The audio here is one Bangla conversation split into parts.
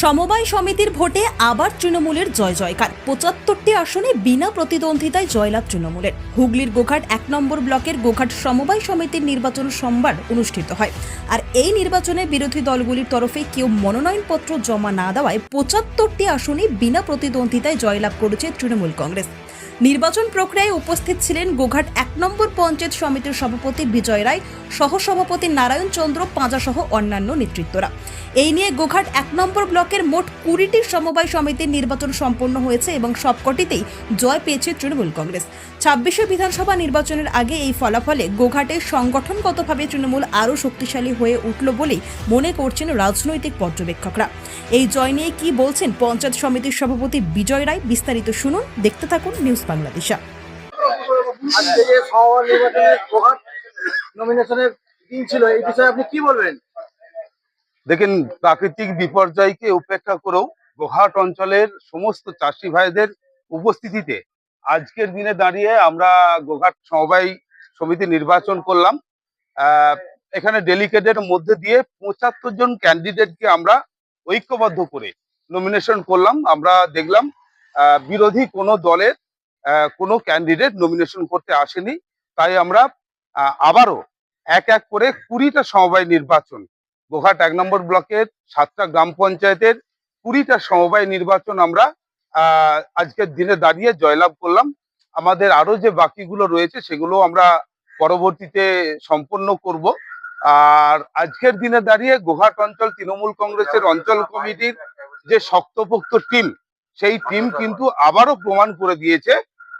সমবায় সমিতির ভোটে আবার তৃণমূলের জয় জয়কার। পঁচাত্তরটি আসনে বিনা প্রতিদ্বন্দ্বিতায় জয়লাভ তৃণমূলের। হুগলির গোঘাট এক নম্বর ব্লকের গোঘাট সমবায় সমিতির নির্বাচন সোমবার অনুষ্ঠিত হয়। আর এই নির্বাচনে বিরোধী দলগুলির তরফে কেউ মনোনয়নপত্র জমা না দেওয়ায় পঁচাত্তরটি আসনে বিনা প্রতিদ্বন্দ্বিতায় জয়লাভ করেছে তৃণমূল কংগ্রেস। নির্বাচন প্রক্রিয়ায় উপস্থিত ছিলেন গোঘাট এক নম্বর পঞ্চায়েত সমিতির সভাপতি বিজয় রায়, সহসভাপতি নারায়ণ চন্দ্র, পাঁজাসহ অন্যান্য নেতৃত্বরা। এই নিয়ে গোঘাট এক নম্বর ব্লকের মোট কুড়িটি সমবায় সমিতির নির্বাচন সম্পন্ন হয়েছে এবং সবকটিতেই জয় পেয়েছে তৃণমূল কংগ্রেস। ছাব্বিশে বিধানসভা নির্বাচনের আগে এই ফলাফলে গোঘাটে সংগঠনগতভাবে তৃণমূল আরও শক্তিশালী হয়ে উঠল বলেই মনে করছেন রাজনৈতিক পর্যবেক্ষকরা। এই জয় নিয়ে কি বলছেন পঞ্চায়েত সমিতির সভাপতি বিজয় রায়, বিস্তারিত শুনুন, দেখতে থাকুন নিউজ বাংলাদেশা। আজকে যে সভা নির্বাচনের প্রভাব নমিনেশনের দিন ছিল এই বিষয়ে আপনি কি বলবেন? দেখেন প্রাকৃতিক বিপর্যয়কে উপেক্ষা করেও গোহাট অঞ্চলের সমস্ত চাষি ভাইদের উপস্থিতিতে আজকের দিনে দাঁড়িয়ে আমরা গোঘাট সমবায় সমিতি নির্বাচন করলাম। আহ, এখানে ডেলিকেটের মধ্যে দিয়ে পঁচাত্তর জন ক্যান্ডিডেটকে আমরা ঐক্যবদ্ধ করে নমিনেশন করলাম। আমরা দেখলাম আহ, বিরোধী কোনো দলের কোনো ক্যান্ডিডেট নমিনেশন করতে আসেনি। তাই আমরা আবারও এক এক করে কুড়িটা সমবায় নির্বাচন গোঘাট এক নম্বর ব্লকের সাতটা গ্রাম পঞ্চায়েতের কুড়িটা সমবায় নির্বাচন আমরা আজকের দিনে দাঁড়িয়ে জয়লাভ করলাম। আমাদের আরও যে বাকিগুলো রয়েছে সেগুলো আমরা পরবর্তীতে সম্পন্ন করব। আর আজকের দিনে দাঁড়িয়ে গোঘাট অঞ্চল তৃণমূল কংগ্রেসের অঞ্চল কমিটির যে শক্তপোক্ত টিম সেই টিম কিন্তু আবারও প্রমাণ করে দিয়েছে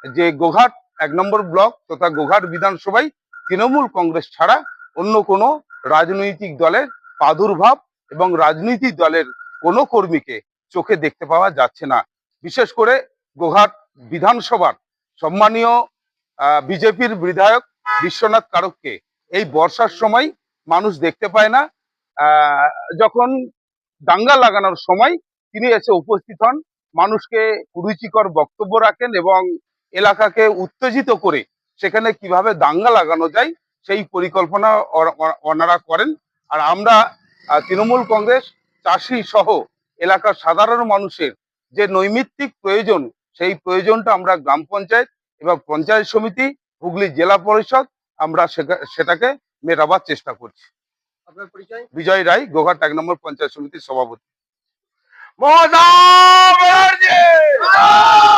যে গোঘাট, এক নম্বর ব্লক তথা গোঘাট বিধানসভায় তৃণমূল কংগ্রেস ছাড়া অন্য কোনো রাজনৈতিক দলের প্রাদুর্ভাব এবং রাজনৈতিক দলের কোনো কর্মীকে চোখে দেখতে পাওয়া যাচ্ছে না। বিশেষ করে গোঘাট বিধানসভার সম্মানীয় বিজেপির বিধায়ক বিশ্বনাথ কারককে এই বর্ষার সময় মানুষ দেখতে পায় না। যখন দাঙ্গা লাগানোর সময় তিনি এসে উপস্থিত হন। মানুষকে কুরুচিকর বক্তব্য রাখেন এবং এলাকাকে উত্তেজিত করে সেখানে কীভাবে দাঙ্গা লাগানো যায় সেই পরিকল্পনা ওনারা করেন। আর আমরা তৃণমূল কংগ্রেস চাষি সহ এলাকার সাধারণ মানুষের যে নৈমিত্তিক প্রয়োজন সেই প্রয়োজনটা আমরা গ্রাম পঞ্চায়েত এবং পঞ্চায়েত সমিতি হুগলি জেলা পরিষদ আমরা সেটা- সেটাকে মেটাবার চেষ্টা করছি। আপনার বিজয় রায় গোঘাট এক নম্বর পঞ্চায়েত সমিতির সভাপতি। মমতা